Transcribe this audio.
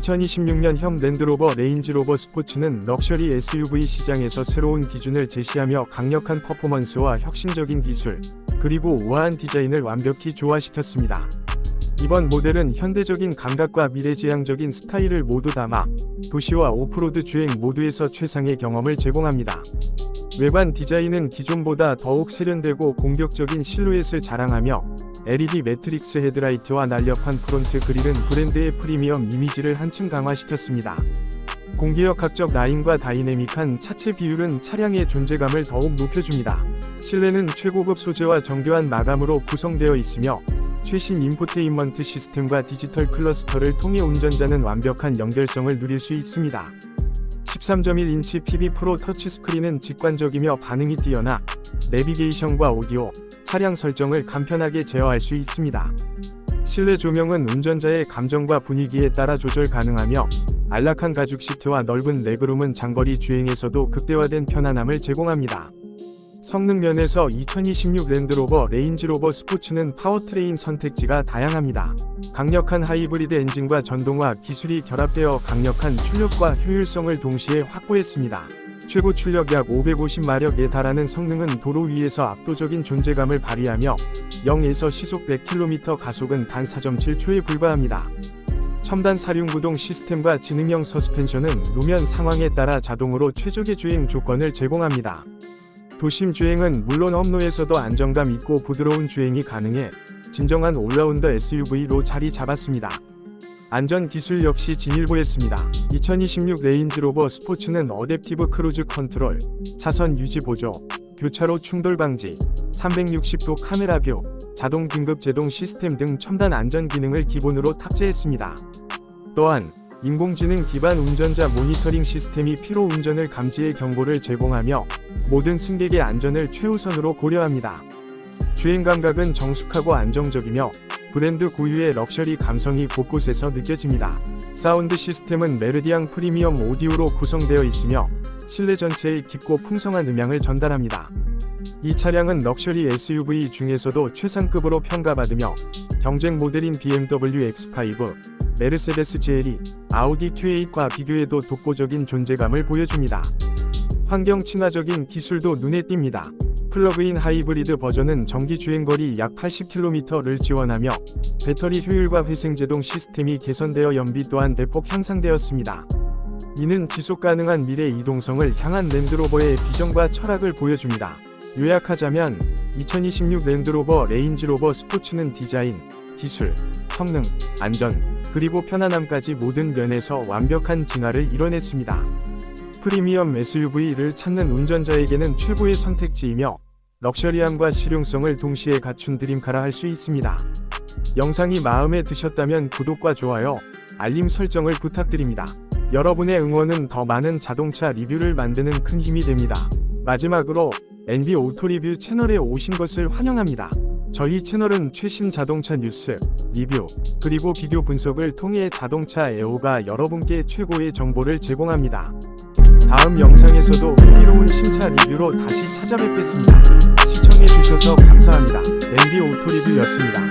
2026년형 랜드로버 레인지로버 스포츠는 럭셔리 SUV 시장에서 새로운 기준을 제시하며 강력한 퍼포먼스와 혁신적인 기술, 그리고 우아한 디자인을 완벽히 조화시켰습니다. 이번 모델은 현대적인 감각과 미래지향적인 스타일을 모두 담아 도시와 오프로드 주행 모두에서 최상의 경험을 제공합니다. 외관 디자인은 기존보다 더욱 세련되고 공격적인 실루엣을 자랑하며 LED 매트릭스 헤드라이트와 날렵한 프론트 그릴은 브랜드의 프리미엄 이미지를 한층 강화시켰습니다. 공기역학적 라인과 다이내믹한 차체 비율은 차량의 존재감을 더욱 높여줍니다. 실내는 최고급 소재와 정교한 마감으로 구성되어 있으며 최신 인포테인먼트 시스템과 디지털 클러스터를 통해 운전자는 완벽한 연결성을 누릴 수 있습니다. 13.1인치 PB 프로 터치스크린은 직관적이며 반응이 뛰어나 내비게이션과 오디오, 차량 설정을 간편하게 제어할 수 있습니다. 실내 조명은 운전자의 감정과 분위기에 따라 조절 가능하며 안락한 가죽 시트와 넓은 레그룸은 장거리 주행에서도 극대화된 편안함을 제공합니다. 성능 면에서 2026 랜드로버 레인지로버 스포츠는 파워트레인 선택지가 다양합니다. 강력한 하이브리드 엔진과 전동화 기술이 결합되어 강력한 출력과 효율성을 동시에 확보했습니다. 최고 출력 약 550마력에 달하는 성능은 도로 위에서 압도적인 존재감을 발휘하며 0에서 시속 100km 가속은 단 4.7초에 불과합니다. 첨단 사륜 구동 시스템과 지능형 서스펜션은 노면 상황에 따라 자동으로 최적의 주행 조건을 제공합니다. 도심 주행은 물론 험로에서도 안정감 있고 부드러운 주행이 가능해 진정한 올라운더 SUV로 자리 잡았습니다. 안전 기술 역시 진일보했습니다. 2026 레인지로버 스포츠는 어댑티브 크루즈 컨트롤, 차선 유지 보조, 교차로 충돌 방지, 360도 카메라 뷰, 자동 긴급 제동 시스템 등 첨단 안전 기능을 기본으로 탑재했습니다. 또한 인공지능 기반 운전자 모니터링 시스템이 피로 운전을 감지해 경고를 제공하며 모든 승객의 안전을 최우선으로 고려합니다. 주행 감각은 정숙하고 안정적이며 브랜드 고유의 럭셔리 감성이 곳곳에서 느껴집니다. 사운드 시스템은 메르디앙 프리미엄 오디오로 구성되어 있으며 실내 전체에 깊고 풍성한 음향을 전달합니다. 이 차량은 럭셔리 SUV 중에서도 최상급으로 평가받으며 경쟁 모델인 BMW X5, 메르세데스 GLE, 아우디 Q8과 비교해도 독보적인 존재감을 보여줍니다. 환경 친화적인 기술도 눈에 띕니다. 플러그인 하이브리드 버전은 전기 주행거리 약 80km를 지원하며 배터리 효율과 회생제동 시스템이 개선되어 연비 또한 대폭 향상되었습니다. 이는 지속 가능한 미래 이동성을 향한 랜드로버의 비전과 철학을 보여줍니다. 요약하자면 2026 랜드로버 레인지로버 스포츠는 디자인, 기술, 성능, 안전, 그리고 편안함까지 모든 면에서 완벽한 진화를 이뤄냈습니다. 프리미엄 SUV를 찾는 운전자에게는 최고의 선택지이며 럭셔리함과 실용성을 동시에 갖춘 드림카라 할 수 있습니다. 영상이 마음에 드셨다면 구독과 좋아요, 알림 설정을 부탁드립니다. 여러분의 응원은 더 많은 자동차 리뷰를 만드는 큰 힘이 됩니다. 마지막으로 NB 오토리뷰 채널에 오신 것을 환영합니다. 저희 채널은 최신 자동차 뉴스, 리뷰, 그리고 비교 분석을 통해 자동차 애호가 여러분께 최고의 정보를 제공합니다. 다음 영상에서도 흥미로운 신차 리뷰로 다시 찾아뵙겠습니다. 시청해주셔서 감사합니다. NB 오토리뷰였습니다.